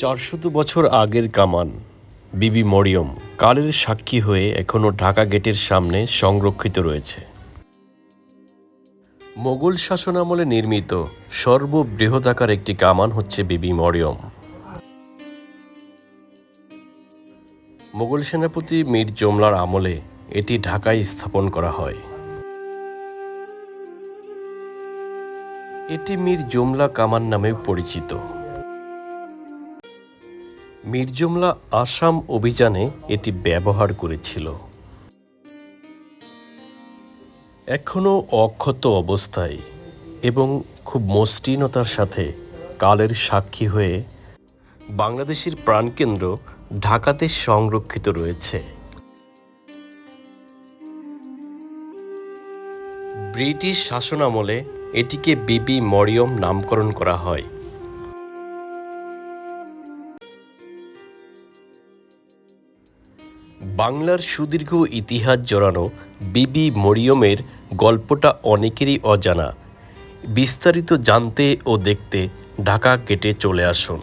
চারশত বছর আগের কামান। বিবি মরিয়ম কালের সাক্ষী হয়ে এখনও ঢাকা গেটের সামনে সংরক্ষিত রয়েছে। মোগল শাসনামলে নির্মিত সর্ববৃহদাকার একটি কামান হচ্ছে বিবি মরিয়ম। মোগল সেনাপতি মীর জমলার আমলে এটি ঢাকায় স্থাপন করা হয়। এটি মীর জুমলা কামান নামেও পরিচিত। মীর জুমলা আসাম অভিযানে এটি ব্যবহার করেছিল। এখনও অক্ষত অবস্থায় এবং খুব মসৃণতার সাথে কালের সাক্ষী হয়ে বাংলাদেশের প্রাণকেন্দ্র ঢাকাতে সংরক্ষিত রয়েছে। ব্রিটিশ শাসনামলে এটিকে বিবি মরিয়ম নামকরণ করা হয়। বাংলার সুদীর্ঘ ইতিহাস জড়ানো বিবি মরিয়মের গল্পটা অনেকেরই অজানা। বিস্তারিত জানতে ও দেখতে ঢাকা কেটে চলে আসুন।